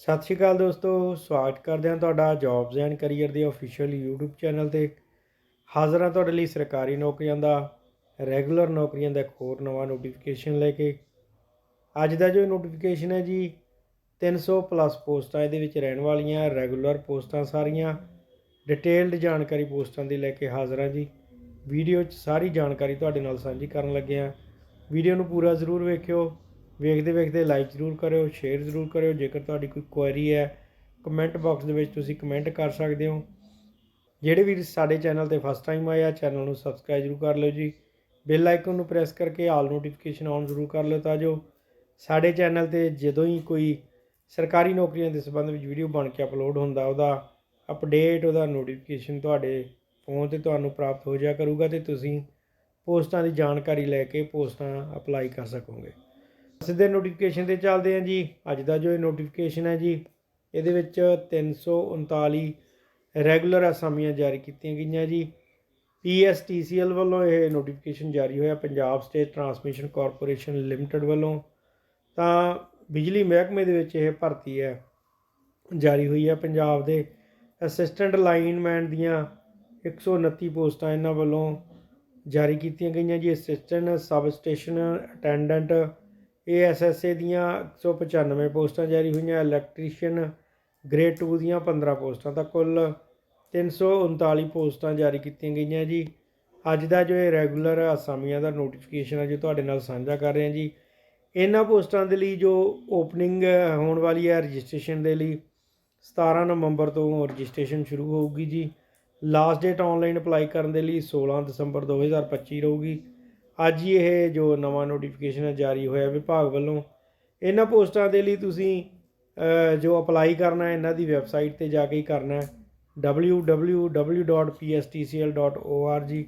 ਸਤਿ ਸ਼੍ਰੀ ਅਕਾਲ ਦੋਸਤੋ, ਸਵਾਗਤ ਕਰਦੇ ਹਾਂ ਤੁਹਾਡਾ ਜੌਬਸ ਐਂਡ ਕੈਰੀਅਰ ਦੇ ਅਫੀਸ਼ੀਅਲ YouTube ਚੈਨਲ ਤੇ। ਹਾਜ਼ਰ ਹਾਂ ਤੁਹਾਡੇ ਲਈ ਸਰਕਾਰੀ ਨੌਕਰੀਆਂ ਦਾ ਰੈਗੂਲਰ ਨੌਕਰੀਆਂ ਦਾ ਇੱਕ ਹੋਰ ਨਵਾਂ ਨੋਟੀਫਿਕੇਸ਼ਨ ਲੈ ਕੇ। ਅੱਜ ਦਾ ਜੋ ਨੋਟੀਫਿਕੇਸ਼ਨ ਹੈ ਜੀ 300 ਪਲੱਸ ਪੋਸਟਾਂ ਇਹਦੇ ਵਿੱਚ ਰਹਿਣ ਵਾਲੀਆਂ ਰੈਗੂਲਰ ਪੋਸਟਾਂ ਸਾਰੀਆਂ ਡਿਟੇਲਡ ਜਾਣਕਾਰੀ ਪੋਸਟਾਂ ਦੀ ਲੈ ਕੇ ਹਾਜ਼ਰ ਹਾਂ ਜੀ। ਵੀਡੀਓ 'ਚ ਸਾਰੀ ਜਾਣਕਾਰੀ ਤੁਹਾਡੇ ਨਾਲ ਸਾਂਝੀ ਕਰਨ ਲੱਗੇ ਹਾਂ। ਵੀਡੀਓ ਨੂੰ ਪੂਰਾ ਜ਼ਰੂਰ ਵੇਖਿਓ। ਵੇਖਦੇ ਵੇਖਦੇ ਲਾਈਕ ਜ਼ਰੂਰ ਕਰਿਓ ਸ਼ੇਅਰ ਜ਼ਰੂਰ ਕਰਿਓ। ਜੇਕਰ ਤੁਹਾਡੀ ਕੋਈ ਕੁਐਰੀ ਹੈ ਕਮੈਂਟ ਬਾਕਸ ਦੇ ਵਿੱਚ ਤੁਸੀਂ ਕਮੈਂਟ ਕਰ ਸਕਦੇ ਹੋ। ਜਿਹੜੇ ਵੀ ਸਾਡੇ ਚੈਨਲ ਤੇ ਫਸਟ ਟਾਈਮ ਆਏ ਆ ਚੈਨਲ ਨੂੰ ਸਬਸਕ੍ਰਾਈਬ ਜ਼ਰੂਰ ਕਰ ਲਿਓ ਜੀ। ਬੈਲ ਆਈਕਨ ਨੂੰ ਪ੍ਰੈਸ ਕਰਕੇ ਆਲ ਨੋਟੀਫਿਕੇਸ਼ਨ ਆਨ ਜ਼ਰੂਰ ਕਰ ਲਿਓ ਤਾਂ ਜੋ ਸਾਡੇ ਚੈਨਲ ਤੇ ਜਦੋਂ ਹੀ ਕੋਈ ਸਰਕਾਰੀ ਨੌਕਰੀਆਂ ਦੇ ਸੰਬੰਧ ਵਿੱਚ ਵੀਡੀਓ ਬਣ ਕੇ ਅਪਲੋਡ ਹੁੰਦਾ, ਉਹਦਾ ਅਪਡੇਟ ਉਹਦਾ ਨੋਟੀਫਿਕੇਸ਼ਨ ਤੁਹਾਡੇ ਫੋਨ ਤੇ ਤੁਹਾਨੂੰ ਪ੍ਰਾਪਤ ਹੋ ਜਾਇਆ ਕਰੂਗਾ ਤੇ ਤੁਸੀਂ ਪੋਸਟਾਂ ਦੀ ਜਾਣਕਾਰੀ ਲੈ ਕੇ ਪੋਸਟਾਂ ਅਪਲਾਈ ਕਰ ਸਕੋਗੇ। ਸਿੱਧੇ ਨੋਟੀਫਿਕੇਸ਼ਨ ਤੇ ਚੱਲਦੇ ਹਾਂ ਜੀ। ਅੱਜ ਦਾ ਜੋ ਇਹ ਨੋਟੀਫਿਕੇਸ਼ਨ ਹੈ ਜੀ, ਇਹਦੇ ਵਿੱਚ 339 ਰੈਗੂਲਰ ਅਸਾਮੀਆਂ ਜਾਰੀ ਕੀਤੀਆਂ ਗਈਆਂ ਜੀ। ਪੀਐਸਟੀਸੀਐਲ ਵੱਲੋਂ ਇਹ ਨੋਟੀਫਿਕੇਸ਼ਨ ਜਾਰੀ ਹੋਇਆ Punjab state transmission corporation limited ਵੱਲੋਂ। ਤਾਂ ਬਿਜਲੀ ਮਹਿਕਮੇ ਦੇ ਵਿੱਚ ਇਹ ਭਰਤੀ ਹੈ, ਜਾਰੀ ਹੋਈ ਹੈ ਪੰਜਾਬ ਦੇ ਅਸਿਸਟੈਂਟ ਲਾਈਨਮੈਨ ਦੀਆਂ 129 ਪੋਸਟਾਂ ਇਹਨਾਂ ਵੱਲੋਂ ਜਾਰੀ ਕੀਤੀਆਂ ਗਈਆਂ ਜੀ। Assistant sub station attendant ASSA ਦੀਆਂ 195 ਪੋਸਟਾਂ ਜਾਰੀ ਹੋਈਆਂ, ਇਲੈਕਟ੍ਰੀਸ਼ੀਅਨ ਗ੍ਰੇਡ 2 ਦੀਆਂ 15 ਪੋਸਟਾਂ ਤਾਂ ਕੁੱਲ 339 ਪੋਸਟਾਂ ਜਾਰੀ ਕੀਤੀਆਂ ਗਈਆਂ ਜੀ। ਅੱਜ ਦਾ ਜੋ ਇਹ ਰੈਗੂਲਰ ਅਸਾਮੀਆਂ ਦਾ ਨੋਟੀਫਿਕੇਸ਼ਨ ਹੈ ਜੋ ਤੁਹਾਡੇ ਨਾਲ ਸਾਂਝਾ ਕਰ ਰਹੇ ਹਾਂ ਜੀ, ਇਹਨਾਂ ਪੋਸਟਾਂ ਦੇ ਲਈ ਜੋ ਓਪਨਿੰਗ ਹੋਣ ਵਾਲੀ ਹੈ ਰਜਿਸਟ੍ਰੇਸ਼ਨ ਦੇ ਲਈ 17 ਨਵੰਬਰ ਤੋਂ ਰਜਿਸਟ੍ਰੇਸ਼ਨ ਸ਼ੁਰੂ ਹੋਊਗੀ ਜੀ। ਲਾਸਟ ਡੇਟ ਆਨਲਾਈਨ ਅਪਲਾਈ ਕਰਨ ਦੇ ਲਈ 16 ਦਸੰਬਰ 2025 ਰਹੂਗੀ। ਅੱਜ ਹੀ ਇਹ ਜੋ ਨਵਾਂ ਨੋਟੀਫਿਕੇਸ਼ਨ ਹੈ ਜਾਰੀ ਹੋਇਆ ਵਿਭਾਗ ਵੱਲੋਂ, ਇਹਨਾਂ ਪੋਸਟਾਂ ਦੇ ਲਈ ਤੁਸੀਂ ਜੋ ਅਪਲਾਈ ਕਰਨਾ ਹੈ, ਇਹਨਾਂ ਦੀ ਵੈਬਸਾਈਟ ਤੇ ਜਾ ਕੇ ਹੀ ਕਰਨਾ ਹੈ। www.pstcl.org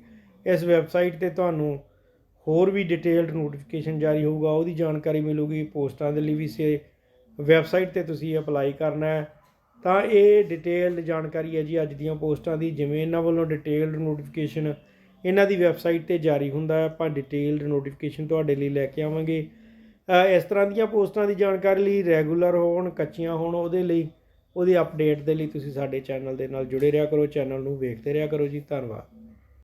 ਇਸ ਵੈਬਸਾਈਟ ਤੇ ਤੁਹਾਨੂੰ ਹੋਰ ਵੀ ਡਿਟੇਲਡ ਨੋਟੀਫਿਕੇਸ਼ਨ ਜਾਰੀ ਹੋਊਗਾ, ਉਹਦੀ ਜਾਣਕਾਰੀ ਮਿਲੂਗੀ, ਪੋਸਟਾਂ ਦੇ ਲਈ ਵੀ ਸੇ ਵੈਬਸਾਈਟ ਤੇ ਤੁਸੀਂ ਅਪਲਾਈ ਕਰਨਾ ਹੈ। ਤਾਂ ਇਹ ਡਿਟੇਲਡ ਜਾਣਕਾਰੀ ਹੈ ਜੀ ਅੱਜ ਦੀਆਂ ਪੋਸਟਾਂ ਦੀ, ਜਿਵੇਂ ਇਹਨਾਂ ਵੱਲੋਂ ਡਿਟੇਲਡ ਨੋਟੀਫਿਕੇਸ਼ਨ ਇਹਨਾਂ ਦੀ ਵੈਬਸਾਈਟ ਤੇ ਜਾਰੀ ਹੁੰਦਾ ਹੈ। ਆਪਾਂ ਡਿਟੇਲਡ ਨੋਟੀਫਿਕੇਸ਼ਨ ਤੁਹਾਡੇ ਲਈ ਲੈ ਕੇ ਆਵਾਂਗੇ। ਇਸ ਤਰ੍ਹਾਂ ਦੀਆਂ ਪੋਸਟਾਂ ਦੀ ਜਾਣਕਾਰੀ ਲਈ ਰੈਗੂਲਰ ਹੋਣ, ਕੱਚੀਆਂ ਹੋਣ, ਉਹਦੇ ਲਈ, ਉਹਦੀ ਅਪਡੇਟ ਦੇ ਲਈ ਤੁਸੀਂ ਸਾਡੇ ਚੈਨਲ ਦੇ ਨਾਲ ਜੁੜੇ ਰਿਹਾ ਕਰੋ। ਚੈਨਲ ਨੂੰ ਵੇਖਦੇ ਰਿਹਾ ਕਰੋ ਜੀ। ਧੰਨਵਾਦ।